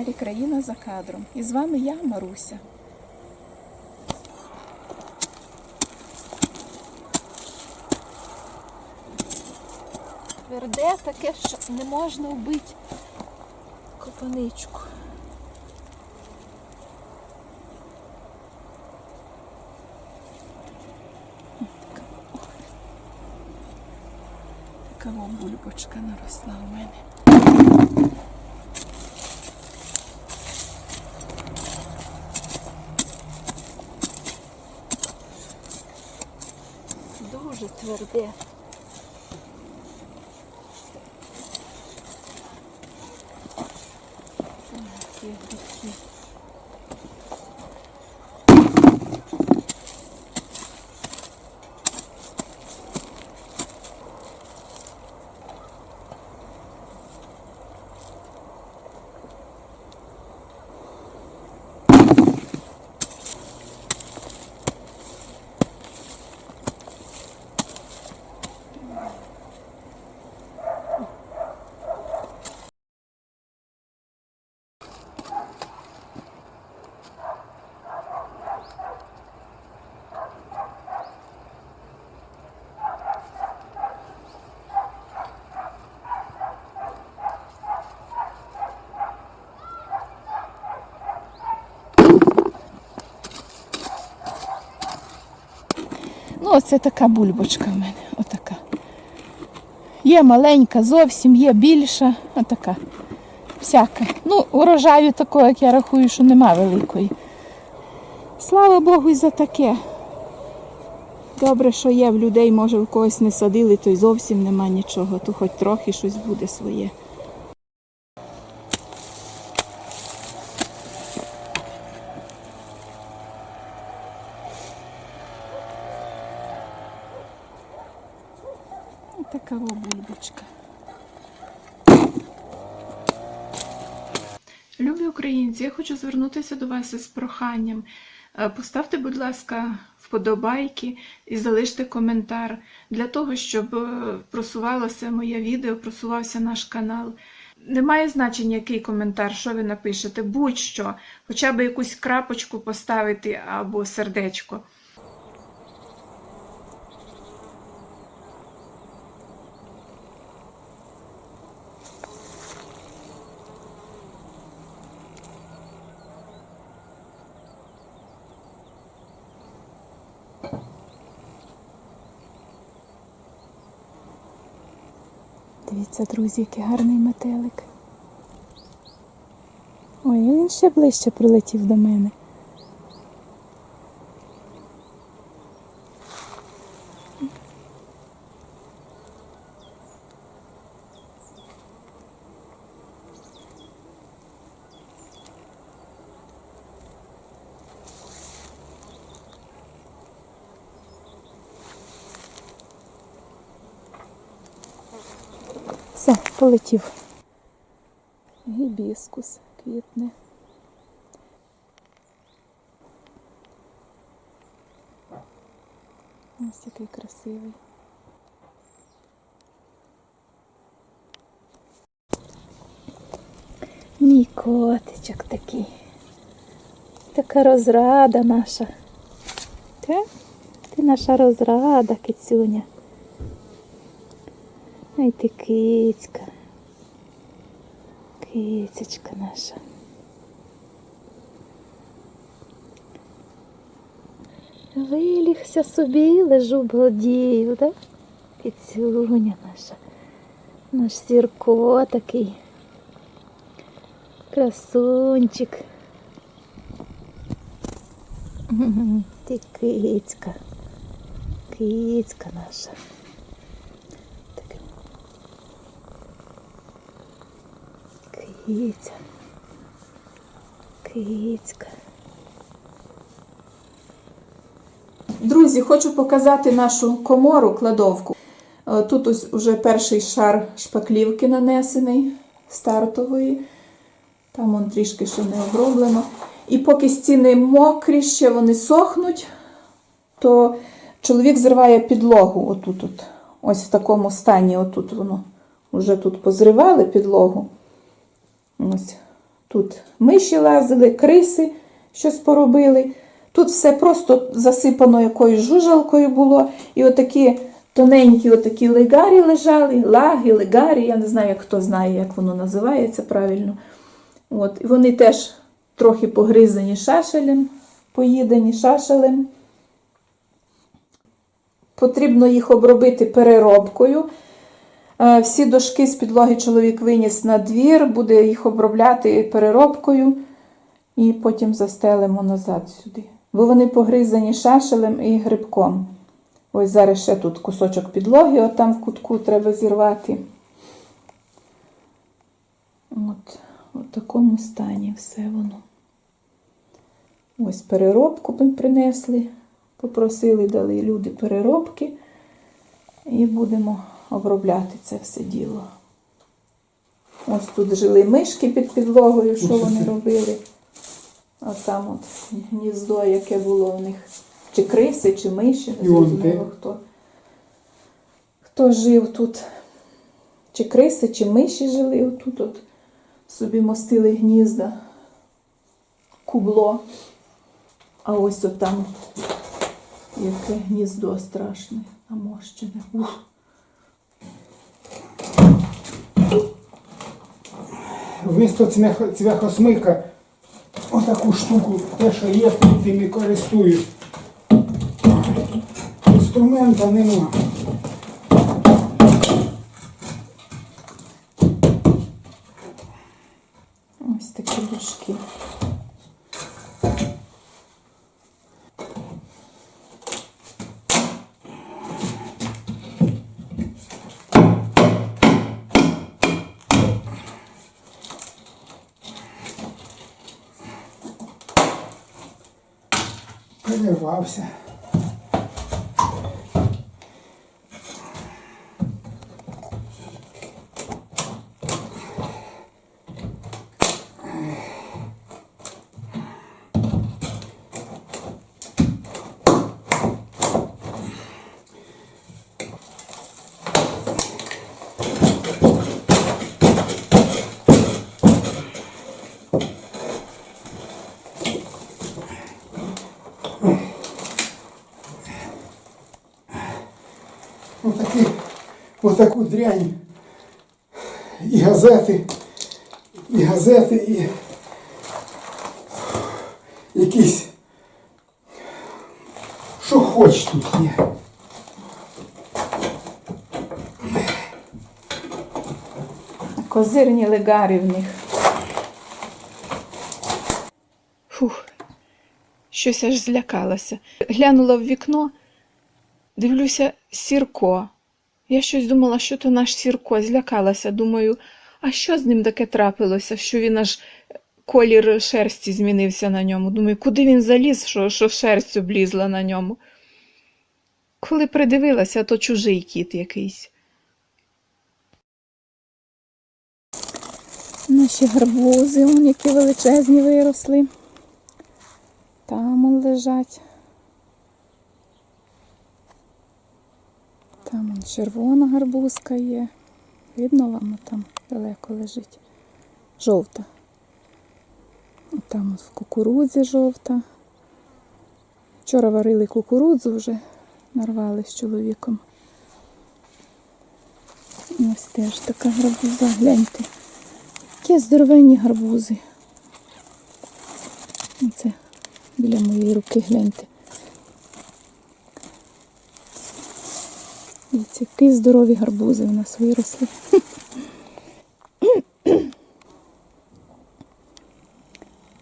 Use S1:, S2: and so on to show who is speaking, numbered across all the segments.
S1: каналі Країна за кадром. І з вами я, Маруся. Тверде таке, що не можна вбити копаничку. Така, ох, така во бульбочка наросла у мене. Дуже тверде. Такі грибки. Ну, оце така бульбочка в мене. Отака. Є маленька, зовсім є більша, отака. Всяка. Ну, урожаю такого, як я рахую, що нема великої. Слава Богу, і за таке. Добре, що є в людей, може в когось не садили, то й зовсім нема нічого, то хоч трохи щось буде своє. Бульбочка. Любі українці, я хочу звернутися до вас із проханням. Е, Поставте, будь ласка, вподобайки і залиште коментар для того, щоб е, просувалося моє відео, просувався наш канал. Немає значення, який коментар, що ви напишете, будь-що, хоча б якусь крапочку поставити або сердечко. Дивіться, друзі, який гарний метелик. Ой, він ще ближче прилетів до мене. Все, полетів. Гібіскус квітне. Ось який красивий. Мій котичок такий. Така розрада наша. Та? Ти наша розрада, кицюня. Ай ти кицька. Кицечка наша. Вилігся собі, лежу балдію, да? Кицюня наша. Наш сірко такий. Красунчик. Ти кицька. Кицька наша. Киця. Кицька. Друзі, хочу показати нашу комору, кладовку. Е, Тут ось уже перший шар шпаклівки нанесений стартової. Там он трішки ще не оброблено. І поки стіни мокрі, ще вони сохнуть, то чоловік зриває підлогу отут. -от. Ось в такому стані, отут воно. Уже тут позривали підлогу. Ось Тут миші лазили, криси щось поробили. Тут все просто засипано якоюсь жужалкою було. І отакі тоненькі отакі легарі лежали, лаги, легарі, я не знаю, хто знає, як воно називається правильно. От. І вони теж трохи погризані шашелем, поїдені шашелем. Потрібно їх обробити переробкою. Е, Всі дошки з підлоги чоловік виніс на двір, буде їх обробляти переробкою і потім застелимо назад сюди. Бо вони погризані шашелем і грибком. Ось зараз ще тут кусочок підлоги, от там в кутку треба зірвати. От, в такому стані все воно. Ось переробку принесли, попросили, дали люди переробки. І будемо обробляти це все діло. Ось тут жили мишки під підлогою, що вони робили. А там от гніздо, яке було у них. Чи криси, чи миші, не зрозуміло хто. Хто жив тут. Чи криси, чи миші жили отут от. Собі мостили гнізда. Кубло. А ось от там яке гніздо страшне, намощене. Ух.
S2: Цвяхо- цвяхосмика отаку штуку, те, що є, тим і користуюсь. Інструмента нема.
S1: Ось такі дужки.
S2: Перервався. Отакі, отаку дрянь. І газети, і газети, і якісь. Що хоч тут є.
S1: Козирні легарі в них. Фух, щось аж злякалася. Глянула в вікно, дивлюся, сірко. Я щось думала, що то наш сірко, злякалася. Думаю, а що з ним таке трапилося, що він аж колір шерсті змінився на ньому. Думаю, куди він заліз, що, що шерсть облізла на ньому. Коли придивилася, то чужий кіт якийсь. Наші гарбузи, які величезні виросли. Там он лежать. Там он червона гарбузка є. Видно вам там далеко лежить. Жовта. Там в кукурудзі жовта. Вчора варили кукурудзу вже, нарвали з чоловіком. Ось теж така гарбуза, гляньте. Які здоровенні гарбузи. Оце біля моєї руки гляньте. Дивіться, які здорові гарбузи у нас виросли.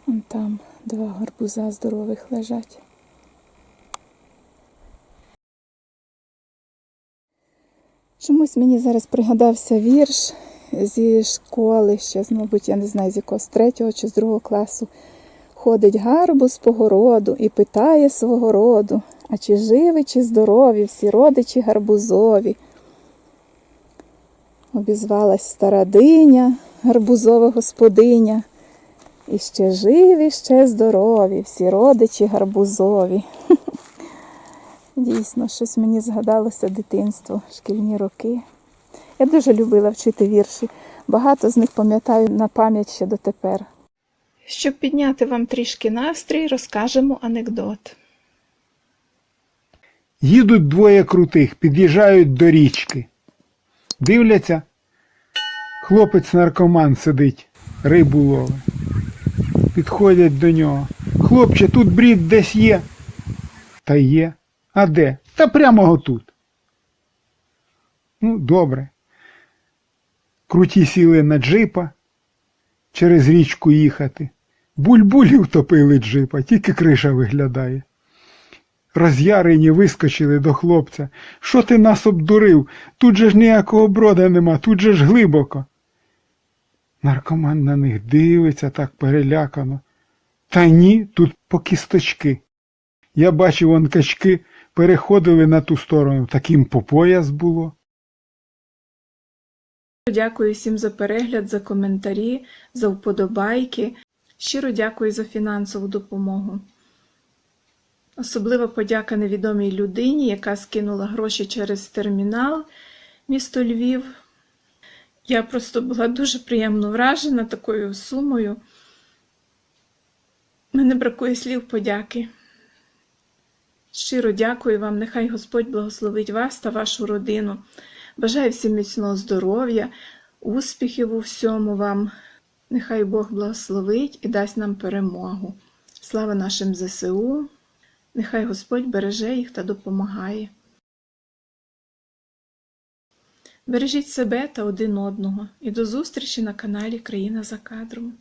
S1: Вон там два гарбуза здорових лежать. Чомусь мені зараз пригадався вірш зі школи, ще, мабуть, я не знаю, з якого з третього чи з другого класу. Ходить гарбуз по городу і питає свого роду, а чи живі, чи здорові всі родичі гарбузові. Обізвалась стара диня, гарбузова господиня. І ще живі, ще здорові, всі родичі гарбузові. Дійсно, щось мені згадалося дитинство, шкільні роки. Я дуже любила вчити вірші. Багато з них пам'ятаю на пам'ять ще дотепер. Щоб підняти вам трішки настрій, розкажемо анекдот.
S2: Їдуть двоє крутих, під'їжджають до річки. Дивляться, хлопець наркоман сидить, рибу ловить. Підходять до нього. Хлопче, тут брід десь є. Та є. А де? Та прямо отут. Ну, добре. Круті сіли на джипа, через річку їхати. Буль-буль втопили джипа, тільки криша виглядає. Роз'ярені вискочили до хлопця. Що ти нас обдурив? Тут же ж ніякого брода нема, тут же ж глибоко. Наркоман на них дивиться так перелякано. Та ні, тут по кісточки. Я бачив, он качки переходили на ту сторону, таким по пояс було.
S1: Дякую всім за перегляд, за коментарі, за вподобайки. Щиро дякую за фінансову допомогу. Особлива подяка невідомій людині, яка скинула гроші через термінал місто Львів. Я просто була дуже приємно вражена такою сумою. Мене бракує слів подяки. Щиро дякую вам. Нехай Господь благословить вас та вашу родину. Бажаю всім міцного здоров'я, успіхів у всьому вам. Нехай Бог благословить і дасть нам перемогу. Слава нашим ЗСУ. Нехай Господь береже їх та допомагає. Бережіть себе та один одного і до зустрічі на каналі Країна за кадром.